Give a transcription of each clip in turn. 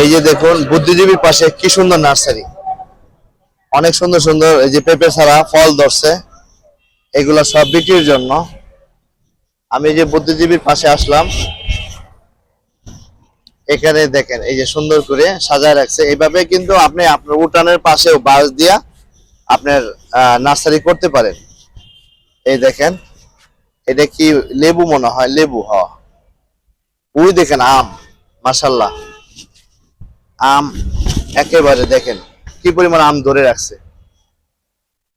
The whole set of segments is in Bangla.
এই যে দেখুন, বুদ্ধিজীবীর পাশে কি সুন্দর নার্সারি। অনেক সুন্দর সুন্দর এই যে পেঁপে ছাড়া ফল ধরছে। এগুলো সব বিক্রির জন্য। আমি যে বুদ্ধিজীবীর পাশে আসলাম, এখানে দেখেন, এই যে সুন্দর করে সাজায় রাখছে। এইভাবে কিন্তু আপনি আপনার উঠানের পাশেও বাঁশ দিয়া আপনার নার্সারি করতে পারেন। এই দেখেন এটা কি লেবু মনে হয়? লেবু, হ। ওই দেখেন আম মাসাল্লাহ আম একেবারে দেখেন কি পরিমাণ আম ধরে রাখছে।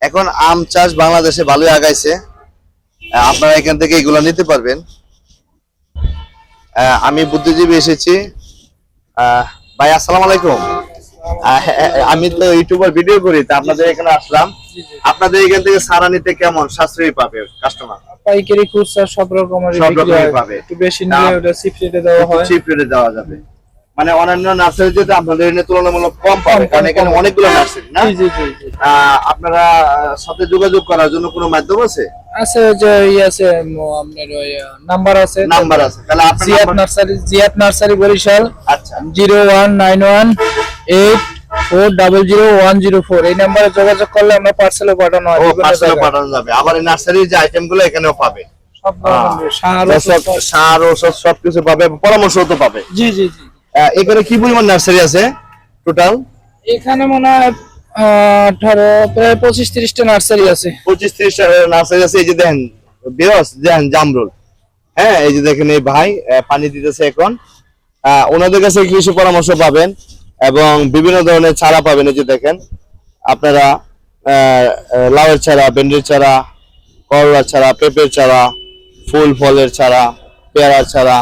এখন আম চাষ বাংলাদেশে ভালোই আগাইছে। আপনারা এখান থেকে এগুলো নিতে পারবেন। আমি বুদ্ধিজীবী এসেছি। ভাই, আসসালামু আলাইকুম। আমি তো ইউটিউবার ভিডিও করি তা আপনাদের এখানে আসলাম। আপনাদের এখান থেকে সারা নিতে কেমন সাশ্রয়ী পাবে কাস্টমার পাইকারি খুচরা সব রকমের সব রকমের পাবে। একটু বেশি নিলে ওটা চিপ রেটে দেওয়া হয়। চিপ রেটে দেওয়া যাবে। মানে অন্যান্য নার্সারিতে আপনাদের এখানে তুলনামূলক কম পাবে কারণ এখানে অনেকগুলো নার্সারি না? জি জি জি। আপনারা সাথে যোগাযোগ করার জন্য কোনো মাধ্যম আছে? আছে যে ই আছে ম- আপনার ওই নাম্বার আছে। নাম্বার আছে। তাহলে আপনার জিয়াত নার্সারি জিয়াত নার্সারি বরিশাল। আচ্ছা। Zero one nine one eight four double zero one zero four এই নাম্বারে যোগাযোগ করলে আমরা পার্সেলে পাঠানো হয় ও বিভিন্ন পার্সেল পাঠানো যাবে। আবার এই নার্সারির যে আইটেমগুলো এখানেও পাবে। সার ওষুধ সার ওষুধ সবকিছু পাবে পরামর্শ তো পাবে। জি জি জি। এখানে কি পরিমাণ নার্সারি আছে টোটাল এখানে মনে হয় আঠারো প্রায় পঁচিশ তিরিশটা নার্সারি আছে। পঁচিশ ত্রিশ নার্সারি আছে। এই যে দেখেন বিরস দেখেন জামরুল। হ্যাঁ এই যে দেখেন এই ভাই পানি দিতেছে এখন। ওনাদের কাছে কৃষি পরামর্শ পাবেন। এবং বিভিন্ন ধরনের চারা পাবেন, এই যে দেখেন, আপনারা লাউয়ের চারা ভেন্ডির চারা করলার চারা পেঁপের চারা ফুল ফলের চারা পেয়ারার চারা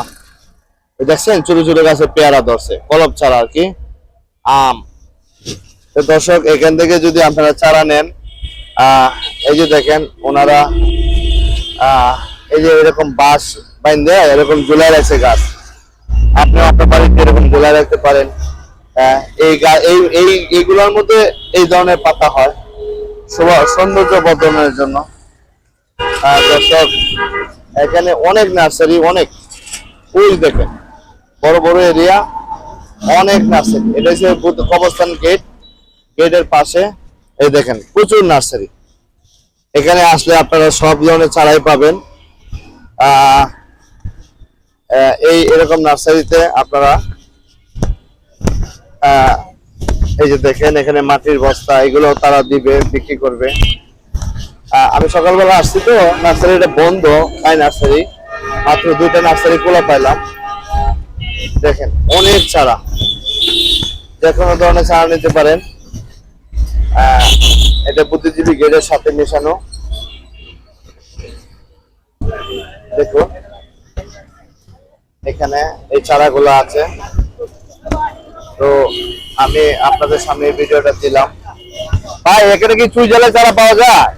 দেখছেন, ছোট ছোট গাছে পেয়ারা ধরছে কলব চারা আর কি, আম। তো দর্শক, এখান থেকে যদি আপনারা চারা নেন এই যে দেখেন, ওনারা এই যে এরকম বাঁশ বাইন্দে, এরকম জুলাই রাখছে গাছ। আপনি আপনার বাড়িতে এরকম ঝুলাই রাখতে পারেন। এই এই এই এইগুলোর মধ্যে এই ধরনের পাতা হয়। সৌন্দর্য বর্ধনের জন্য। দর্শক, এখানে অনেক নার্সারি, অনেক ফুল দেখেন। বড় বড় এরিয়া, অনেক নার্সারি। এটা হচ্ছে বুদ্ধ কবরস্থান গেট। গেটের পাশে এই দেখেন, প্রচুর নার্সারি। এখানে আসলে আপনারা সব ধরনের চারাই পাবেন। এই এরকম নার্সারিতে আপনারা এই যে দেখেন, এখানে মাটির বস্তা, এগুলো তারা দিবে, বিক্রি করবে। আমি সকালবেলা আসছি তো নার্সারিটা বন্ধ, তাই নার্সারি। মাত্র দুইটা নার্সারি খোলা পাইলাম। দেখেন, অনেক চারা। যে কোনো ধরনের চারা নিতে পারেন। এটা বুদ্ধিজীবী গেটের সাথে মেশানো। দেখুন। এখানে এই চারাগুলো আছে। তো আমি আপনাদের সামনে এই ভিডিওটা দিলাম। ভাই এখানে কি চুই জলের চারা পাওয়া যায়?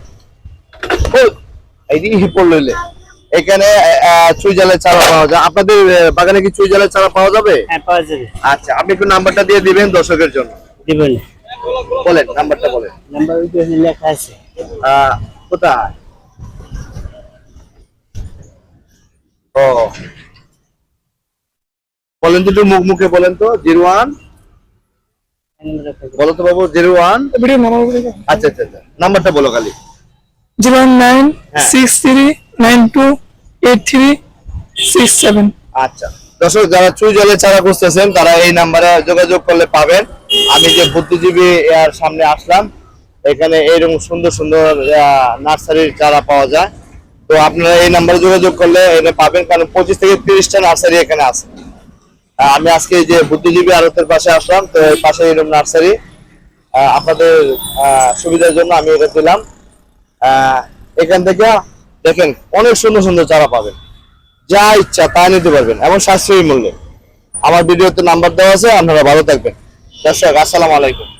এই দিকে হিপল লইলে এখানে চুই জলের চারা পাওয়া যায়। আপনাদের বাগানে কি চুই জলের চারা পাওয়া যাবে? হ্যাঁ পাওয়া যাবে। আচ্ছা আপনি একটু নাম্বারটা দিয়ে দিবেন দর্শকের জন্য। দিবেন। বলেন নাম্বারটা বলেন। নাম্বার লেখা আছে। কোথায়? ও। বলেন তো একটু মুখ মুখে বলেন তো জিরো ওয়ান। বলো তো বাবু জিরো ওয়ান? আচ্ছা আচ্ছা আচ্ছা। নাম্বারটা বলো খালি। জিরো নাইন হ্যাঁ। Six three nine two eight three six seven. আচ্ছা। দর্শক যারা চুই জলে চারা খুঁজতেছেন তারা এই নাম্বারে যোগাযোগ করলে পাবেন। আমি যে বুদ্ধিজীবী এর সামনে আসলাম এখানে এইরকম সুন্দর সুন্দর নার্সারির চারা পাওয়া যায়। তো আপনারা এই নাম্বারে যোগাযোগ করলে এনে পাবেন কারণ পঁচিশ থেকে তিরিশটা নার্সারি এখানে আছে। আমি আজকে যে বুদ্ধিজীবী আড়তের পাশে আসলাম, তো পাশে এরকম নার্সারি। আপনাদের সুবিধার জন্য আমি এটা দিলাম। এখান থেকে দেখেন, অনেক সুন্দর সুন্দর চারা পাবেন। যা ইচ্ছা তা নিতে পারবেন, এবং সাশ্রয়ী মূল্যে। আমার ভিডিওতে নাম্বার দেওয়া আছে, আপনারা ভালো থাকবেন। দর্শক, আসসালামু আলাইকুম।